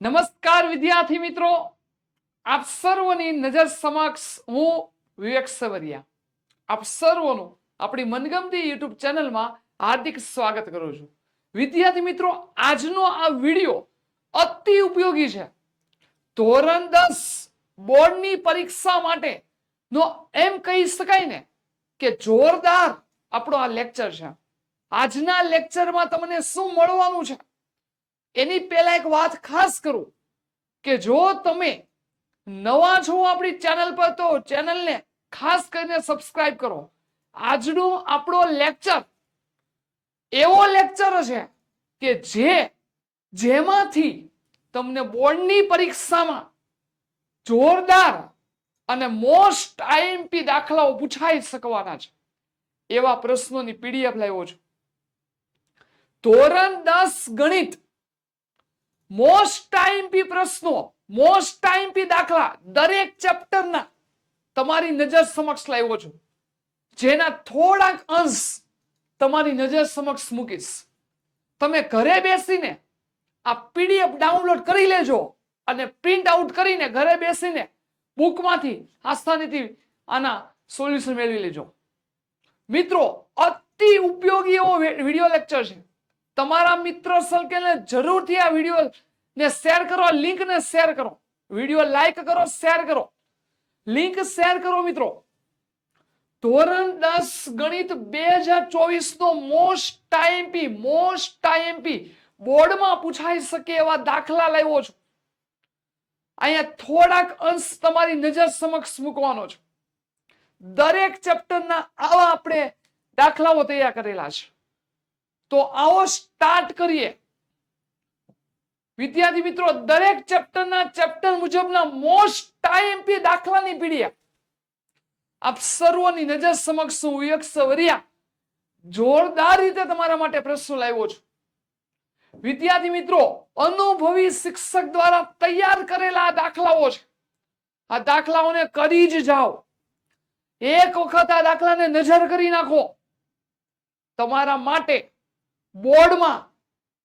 નમસ્કાર વિદ્યાર્થી મિત્રો. આપ સર્વની નજર સમક્ષ હું વિવેક સવરિયા. આપ સર્વનું આપણી મનગમતી યુટ્યુબ ચેનલમાં હાર્દિક સ્વાગત કરું છું. વિદ્યાર્થી મિત્રો, આજનો આ વીડિયો અતિ ઉપયોગી છે. ધોરણ દસ બોર્ડની પરીક્ષા માટે નો એમ કહી શકાય ને કે જોરદાર આપણો આ લેક્ચર છે. આજના લેક્ચરમાં તમને શું મળવાનું છે? એની પહેલા એક વાત ખાસ કરું કે જો તમે નવા છો આપણી ચેનલ પર, તો ચેનલને ખાસ કરીને સબસ્ક્રાઇબ કરો. આજનો આપણો લેક્ચર એવો લેક્ચર છે કે જે, જેમાંથી તમને બોર્ડની પરીક્ષામાં જોરદાર અને મોસ્ટ આઈએમપી દાખલાઓ પૂછાઈ શકવાના છે. એવા પ્રશ્નોની પીડીએફ લાવ્યો છું. ધોરણ દસ ગણિત મોસ્ટ આઈએમપી પ્રશ્નો મોસ્ટ આઈએમપી દાખલા, દરેક ચેપ્ટરના તમારી નજર સમક્ષ લાવ્યો છું. જેના થોડાક અંશ તમારી નજર સમક્ષ મૂકીશ. તમે ઘરે બેસીને આ પીડીએફ ડાઉનલોડ કરી લેજો અને પ્રિન્ટ આઉટ કરીને ઘરે બેસીને બુકમાંથી આસાનીથી આના સોલ્યુશન મેળવી લેજો. મિત્રો, અતિ ઉપયોગી એવો વીડિયો લેક્ચર છે. તમારા મિત્ર સર્કલને જરૂરથી આ વીડિયો ને શેર કરો લિંક ને શેર કરો. વીડિયો લાઈક કરો શેર કરો. લિંક શેર કરો, મિત્રો. ધોરણ દસ ગણિત બે હજાર ચોવીસ નો મોસ્ટ ટાઈમપી મોસ્ટ ટાઈમપી બોર્ડમાં પૂછાઈ શકે એવા દાખલા લાવ્યો છું. અહીંયા થોડાક અંશ તમારી નજર સમક્ષ મૂકવાનો છે. દરેક ચેપ્ટરના આવા આપણે દાખલાઓ તૈયાર કરેલા છે. તો આવો સ્ટાર્ટ કરીએ. વિદ્યાર્થી મિત્રો, દરેક ચેપ્ટરના ચેપ્ટર મુજબના મોસ્ટ આઈએમપી દાખલાની પીડીએફ આપ સર્વોની નજર સમક્ષ હું વિવેક સવરિયા જોરદાર રીતે તમારા માટે પ્રશ્નો લાવ્યો છું. વિદ્યાર્થી મિત્રો, અનુભવી શિક્ષક દ્વારા તૈયાર કરેલા દાખલાઓ છે. આ દાખલાઓને કરી જ જાઓ. એક વખત આ દાખલાને નજર કરી નાખો. તમારા માટે બોર્ડમાં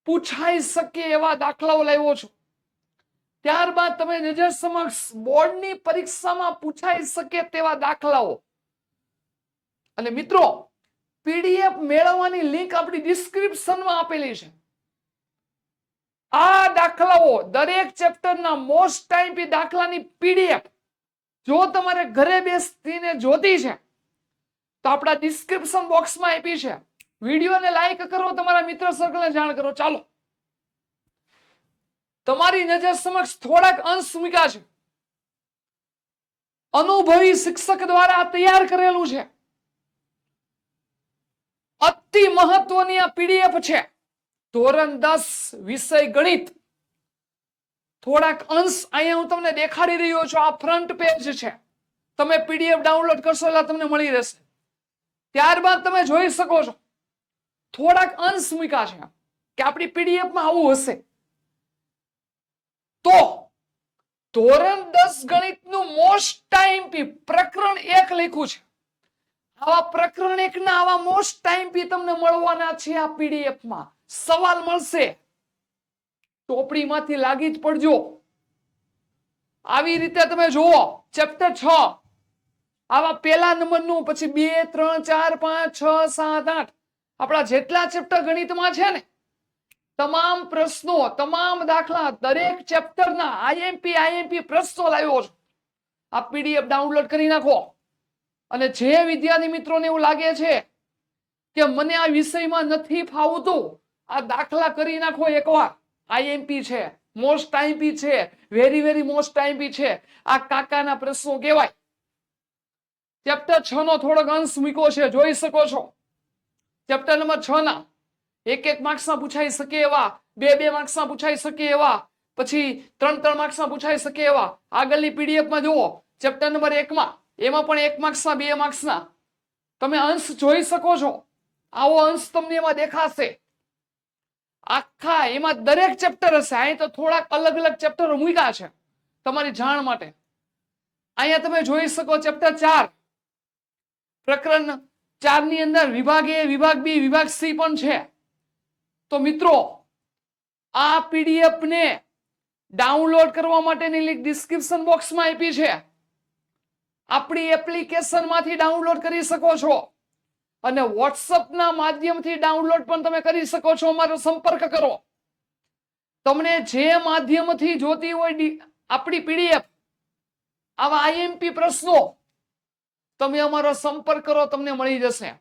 પૂછાઈ શકે એવા દાખલાઓ લાવ્યો છું. ત્યારબાદ તમે નજર સમક્ષ બોર્ડની પરીક્ષામાં પૂછાઈ શકે તેવા દાખલાઓ. અને મિત્રો પીડીએફ મેળવવાની લિંક આપણી ડિસ્ક્રિપ્શનમાં આપેલી છે. આ દાખલાઓ દરેક ચેપ્ટરના મોસ્ટ ટાઈમ દાખલાની પીડીએફ જો તમારે ઘરે બેસીને જોતી છે, તો આપણા ડિસ્ક્રિપ્શન બોક્સમાં આપી છે. વિડીયોને લાઈક કરો, તમારા મિત્ર સર્કલને જાણ કરો. ચાલો. તમારી નજર સમક્ષ થોડાક અંશ મૂક્યા છે. અનુભવી શિક્ષક દ્વારા તૈયાર કરેલું છે. અતિ મહત્વની આ પીડીએફ છે. ધોરણ દસ, વિષય ગણિત. થોડાક અંશ અહીંયા હું તમને દેખાડી રહ્યો છું. આ ફ્રન્ટ પેજ છે. તમે પીડીએફ ડાઉનલોડ કરશો એટલે તમને મળી રહેશે. ત્યારબાદ તમે જોઈ શકો છો. થોડાક અંશ મૂક્યા છે કે આપણી પીડીએફમાં આવું હશે. તો ધોરણ દસ ગણિતનું મોસ્ટ ટાઈમ પ્રકરણ એક લખ્યું છે. આવા પ્રકરણ એક ના આવા મોસ્ટ ટાઈમ તમને મળવાના છે આ પીડીએફમાં. સવાલ મળશે. ટોપડીમાંથી લાગી જ પડજો. આવી રીતે તમે જુઓ ચેપ્ટર છ. આવા પહેલા નંબરનું, પછી બે, ત્રણ, ચાર, પાંચ, છ, સાત, આઠ. આપણા જેટલા ચેપ્ટર ગણિતમાં છે ને, તમામ પ્રશ્નો, તમામ દાખલા દરેક ચેપ્ટરના આઈએમપી આઈએમપી પ્રશ્નો લાવ્યો છું. આ પીડીએફ ડાઉનલોડ કરી નાખો. અને જે વિદ્યાર્થી મિત્રોને એવું લાગે છે કે મને આ વિષયમાં નથી ફાવતું, આ દાખલા કરી નાખો એકવાર. આઈએમપી છે, મોસ્ટ આઈએમપી છે, વેરી વેરી મોસ્ટ આઈએમપી છે. આ કાકાના પ્રશ્નો કહેવાય. ચેપ્ટર છ નો થોડોક અંશ મૂક્યો છે, જોઈ શકો છો. ચેપ્ટર નંબર છ ના. એક એક માર્ક્સમાં પૂછાઈ શકે એવા બે બે માર્ક્સમાં પૂછાઈ શકે એવા, પછી ત્રણ ત્રણ માર્ક્સમાં પૂછાઈ શકે એવા. આગળની પીડીએફમાં જુઓ ચેપ્ટર નંબર એકમાં, એમાં પણ એક માર્ક્સના બે માર્ક્સના. તમે અંશ જોઈ શકો છો. આવો અંશ તમને એમાં દેખાશે. આખા એમાં દરેક ચેપ્ટર હશે. અહીં તો થોડાક અલગ અલગ ચેપ્ટરો મૂક્યા છે, તમારી જાણ માટે. અહીંયા તમે જોઈ શકો ચેપ્ટર ચાર. પ્રકરણ ચારની અંદર વિભાગ એ, વિભાગ બી, વિભાગ સી પણ છે. તો મિત્રો, આ પીડીએફ ને ડાઉનલોડ કરવા માટેની લિંક ડિસ્ક્રિપ્શન બોક્સમાં આપી છે. આપણી એપ્લિકેશનમાંથી ડાઉનલોડ કરી શકો છો. અને વોટ્સઅપના માધ્યમથી ડાઉનલોડ પણ તમે કરી શકો છો. અમારો સંપર્ક કરો. તમને જે માધ્યમથી જોતી હોય આપણી પીડીએફ આવા આઈએમપી પ્રશ્નો તમે અમારો સંપર્ક કરો, તમને મળી જશે.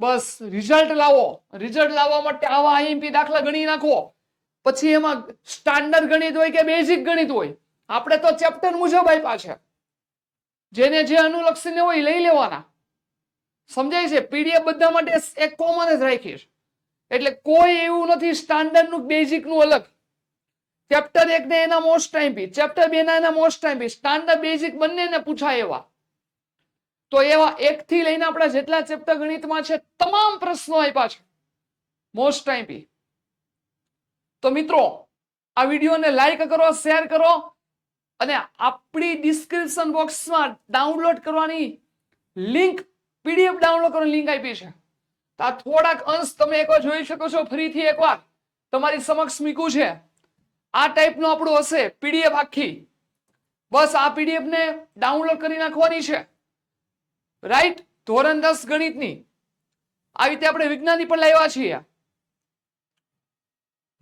બસ રિઝલ્ટ લાવો. રિઝલ્ટ લાવવા માટે આવા આઈએમપી દાખલા ગણી નાખો. પછી એમાં સ્ટાન્ડર્ડ ગણિત હોય કે બેઝિક ગણિત હોય, આપણે તો ચેપ્ટર મુજબ આપ્યા છે. જેને જે અનુલક્ષીને હોય લઈ લેવાના. સમજાય છે? પીડીએફ બધા માટે એક કોમન જ રાખીશ એટલે કોઈ એવું નથી સ્ટાન્ડર્ડનું બેઝિકનું અલગ. ચેપ્ટર એક ને એના મોસ્ટ ટાઈમ ચેપ્ટર બે ના એના મોસ્ટ ટાઈમ સ્ટાન્ડર્ડ બેઝિક બંનેને પૂછાય એવા. તો એવા એક થી લઈને આપણા જેટલા ચેપ્ટર ગણિતમાં છે, તમામ પ્રશ્નો આપ્યા છે. મોસ્ટ ટાઈમ તો મિત્રો, આ વિડીયોને લાઈક કરો શેર કરો, અને આપણી ડિસ્ક્રિપ્શન બોક્સમાં ડાઉનલોડ કરવાની લિંક પીડીએફ ડાઉનલોડ કરવાની લિંક આપી છે. આ થોડાક અંશ તમે એકવાર જોઈ શકો છો, ફરીથી એકવાર. તમારી સમક્ષ મીકું છે. આ ટાઈપનું આપણું હશે પીડીએફ આખી. બસ આ પીડીએફ ને ડાઉનલોડ કરી નાખવાની છે. રાઈટ ધોરણ દસ ગણિતની. આવી રીતે આપણે વિજ્ઞાની પણ લાવ્યા છીએ.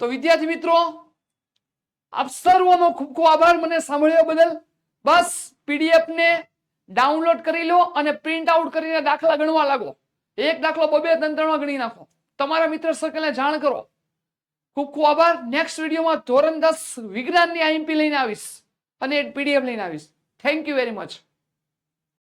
તો વિદ્યાર્થી મિત્રો, આપ સર્વનો ખૂબ ખૂબ આભાર. મને સાંભળ્યો બદલ બસ પીડીએફ ને ડાઉનલોડ કરી લો અને પ્રિન્ટ આઉટ કરીને દાખલા ગણવા લાગો. એક દાખલો બબે ત્રણ ત્રણમાં ગણી નાખો. તમારા મિત્ર સર્કલને જાણ કરો. ખૂબ ખૂબ આભાર. નેક્સ્ટ વિડીયોમાં ધોરણ દસ વિજ્ઞાનની આઈએમપી લઈને આવીશ અને પીડીએફ લઈને આવીશ. Thank you very much